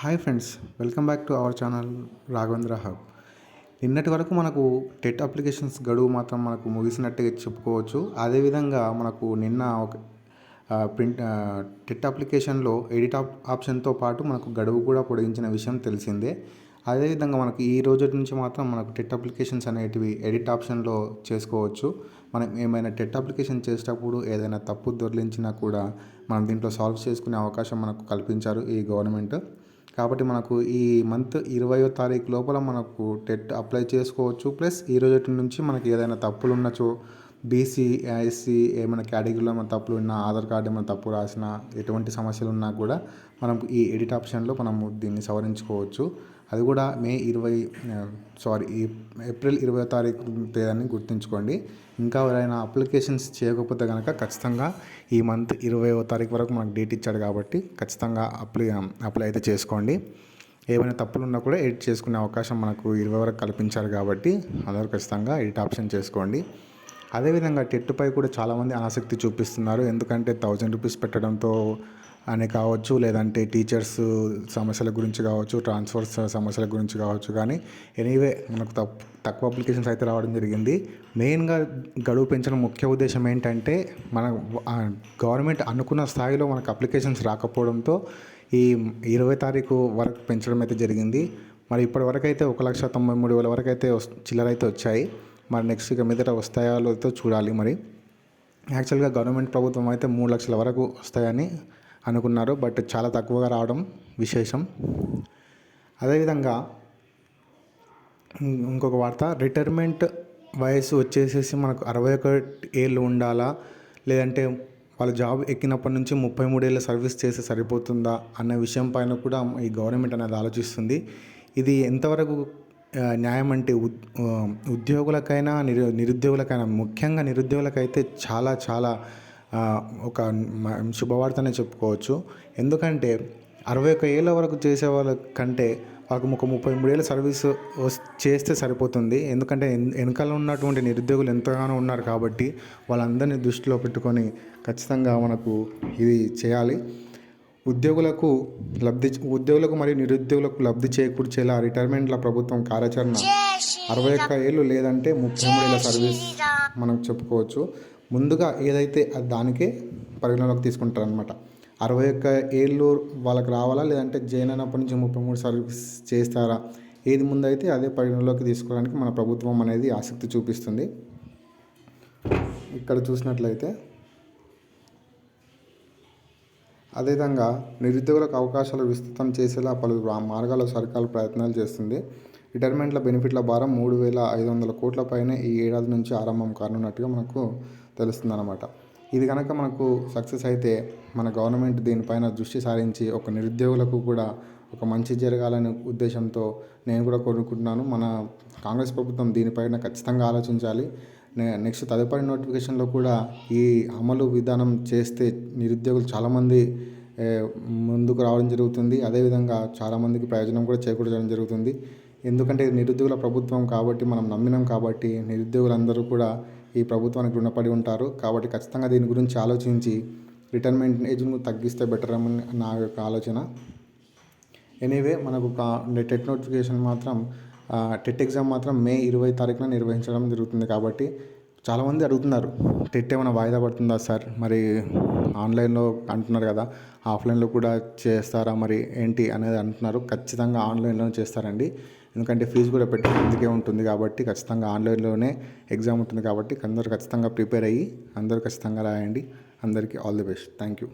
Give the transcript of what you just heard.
Hi friends welcome back to our channel Raghavendra hub. నిన్నటి వరకు మనకు టెట్ అప్లికేషన్స్ గడువు మాత్రం మనకు ముగిసినట్టుగా చెప్పుకోవచ్చు. అదేవిధంగా మనకు నిన్న ఒక ప్రింట్ టెట్ అప్లికేషన్లో ఎడిట్ ఆప్ ఆప్షన్తో పాటు మనకు గడువు కూడా పొడిగించిన విషయం తెలిసిందే. అదేవిధంగా మనకు ఈ రోజు నుంచి మాత్రం మనకు టెట్ అప్లికేషన్స్ అనేటివి ఎడిట్ ఆప్షన్లో చేసుకోవచ్చు. మనం ఏమైనా టెట్ అప్లికేషన్ చేసేటప్పుడు ఏదైనా తప్పు దొరిలించినా కూడా మనం దీంట్లో సాల్వ్ చేసుకునే అవకాశం మనకు కల్పించారు ఈ గవర్నమెంట్. కాబట్టి మనకు ఈ మంత్ ఇరవయో తారీఖు లోపల మనకు టెట్ అప్లై చేసుకోవచ్చు. ప్లస్ ఈ రోజు నుంచి మనకి ఏదైనా తప్పులు ఉన్నచో బీసీ ఎస్సీ ఏమైనా కేటగిరీలో ఏమైనా తప్పులు ఉన్నా ఆధార్ కార్డు ఏమైనా తప్పు రాసినా ఎటువంటి సమస్యలు ఉన్నా కూడా మనం ఈ ఎడిట్ ఆప్షన్లో మనము దీన్ని సవరించుకోవచ్చు. అది కూడా మే ఇరవై సారీ ఈ ఏప్రిల్ ఇరవై తారీఖు తేదీని గుర్తుంచుకోండి. ఇంకా ఎవరైనా అప్లికేషన్స్ చేయకపోతే కనుక ఖచ్చితంగా ఈ మంత్ ఇరవైవ తారీఖు వరకు మనకు డేట్ ఇచ్చాడు కాబట్టి ఖచ్చితంగా అప్లై అప్లై అయితే చేసుకోండి. ఏమైనా తప్పులు ఉన్నా కూడా ఎడిట్ చేసుకునే అవకాశం మనకు ఇరవై వరకు కల్పించారు కాబట్టి అందరూ ఖచ్చితంగా ఎడిట్ ఆప్షన్ చేసుకోండి. అదేవిధంగా టెట్టుపై కూడా చాలామంది ఆసక్తి చూపిస్తున్నారు. ఎందుకంటే థౌజండ్ రూపీస్ పెట్టడంతో అని కావచ్చు లేదంటే టీచర్స్ సమస్యల గురించి కావచ్చు ట్రాన్స్ఫర్స్ సమస్యల గురించి కావచ్చు. కానీ ఎనీవే మనకు తప్పు తక్కువ అప్లికేషన్స్ అయితే రావడం జరిగింది. మెయిన్గా గడువు పెంచడం ముఖ్య ఉద్దేశం ఏంటంటే మన గవర్నమెంట్ అనుకున్న స్థాయిలో మనకు అప్లికేషన్స్ రాకపోవడంతో ఈ ఇరవై తారీఖు వరకు పెంచడం అయితే జరిగింది. మరి ఇప్పటి వరకు అయితే ఒక లక్ష తొంభై మూడు వేల వరకు అయితే చిల్లర అయితే వచ్చాయి. మరి నెక్స్ట్ ఇక మీదట వస్తాయో చూడాలి మరి. యాక్చువల్గా గవర్నమెంట్ ప్రభుత్వం అయితే మూడు లక్షల వరకు వస్తాయని అనుకున్నారు బట్ చాలా తక్కువగా రావడం విశేషం. అదేవిధంగా ఇంకొక వార్త రిటైర్మెంట్ వయసు వచ్చేసేసి మనకు అరవై ఒకటి ఏళ్ళు ఉండాలా? లేదంటే వాళ్ళ జాబ్ ఎక్కినప్పటి నుంచి ముప్పై మూడేళ్ళ సర్వీస్ చేస్తే సరిపోతుందా? అన్న విషయం పైన కూడా ఈ గవర్నమెంట్ అనేది ఆలోచిస్తుంది. ఇది ఎంతవరకు న్యాయం అంటే ఉద్యోగులకైనా నిరు నిరుద్యోగులకైనా ముఖ్యంగా నిరుద్యోగులకైతే చాలా చాలా ఒక శుభవార్తనే చెప్పుకోవచ్చు. ఎందుకంటే అరవై ఒక ఏళ్ళ వరకు చేసే వాళ్ళ కంటే వాళ్ళకు ఒక ముప్పై మూడేళ్ళ సర్వీస్ చేస్తే సరిపోతుంది. ఎందుకంటే వెనకాల ఉన్నటువంటి నిరుద్యోగులు ఎంతగానో ఉన్నారు కాబట్టి వాళ్ళందరినీ దృష్టిలో పెట్టుకొని ఖచ్చితంగా మనకు ఇది చేయాలి. ఉద్యోగులకు లబ్ధి ఉద్యోగులకు మరియు నిరుద్యోగులకు లబ్ధి చేకూర్చేలా రిటైర్మెంట్ల ప్రభుత్వం కార్యాచరణ అరవై ఒక్క ఏళ్ళు లేదంటే ముప్పై మూడేళ్ళ సర్వీస్ మనం చెప్పుకోవచ్చు. ముందుగా ఏదైతే దానికే పరిగణలోకి తీసుకుంటారనమాట అరవై ఒక్క ఏళ్ళు వాళ్ళకి రావాలా? లేదంటే జైన్ అయినప్పటి నుంచి ముప్పై మూడు సర్వీస్ చేస్తారా? ఏది ముందైతే అదే పరిగణలోకి తీసుకోవడానికి మన ప్రభుత్వం అనేది ఆసక్తి చూపిస్తుంది. ఇక్కడ చూసినట్లయితే అదేవిధంగా నిరుద్యోగులకు అవకాశాలు విస్తృతం చేసేలా పలు మార్గాల్లో సర్కారు ప్రయత్నాలు చేస్తుంది. రిటైర్మెంట్ల బెనిఫిట్ల భారం మూడు వేల ఐదు వందల కోట్ల పైనే ఈ ఏడాది నుంచి ఆరంభం కానున్నట్టుగా మనకు తెలుస్తుందన్నమాట. ఇది కనుక మనకు సక్సెస్ అయితే మన గవర్నమెంట్ దీనిపైన దృష్టి సారించి ఒక నిరుద్యోగులకు కూడా ఒక మంచి జరగాలనే ఉద్దేశంతో నేను కూడా కోరుకుంటున్నాను. మన కాంగ్రెస్ ప్రభుత్వం దీనిపైన ఖచ్చితంగా ఆలోచించాలి. నెక్స్ట్ తదుపరి నోటిఫికేషన్లో కూడా ఈ అమలు విధానం చేస్తే నిరుద్యోగులు చాలామంది ముందుకు రావడం జరుగుతుంది. అదేవిధంగా చాలామందికి ప్రయోజనం కూడా చేకూర్చడం జరుగుతుంది. ఎందుకంటే నిరుద్యోగుల ప్రభుత్వం కాబట్టి మనం నమ్మినాం కాబట్టి నిరుద్యోగులందరూ కూడా ఈ ప్రభుత్వానికి రుణపడి ఉంటారు. కాబట్టి ఖచ్చితంగా దీని గురించి ఆలోచించి రిటైర్మెంట్ ఏజ్ను తగ్గిస్తే బెటర్ అని నా యొక్క ఆలోచన. ఎనీవే మనకు టెట్ నోటిఫికేషన్ మాత్రం టెట్ ఎగ్జామ్ మాత్రం మే ఇరవై తారీఖున నిర్వహించడం జరుగుతుంది కాబట్టి చాలామంది అడుగుతున్నారు టెట్ ఏమైనా వాయిదా పడుతుందా సార్? మరి ఆన్లైన్లో అంటున్నారు కదా ఆఫ్లైన్లో కూడా చేస్తారా మరి ఏంటి? అనేది అంటున్నారు. ఖచ్చితంగా ఆన్లైన్లో చేస్తారండి. ఎందుకంటే ఫీజు కూడా పెట్టేందుకే ఉంటుంది కాబట్టి ఖచ్చితంగా ఆన్లైన్లోనే ఎగ్జామ్ ఉంటుంది కాబట్టి అందరూ ఖచ్చితంగా ప్రిపేర్ అయ్యి అందరూ ఖచ్చితంగా రాయండి. అందరికీ all the best. Thank you.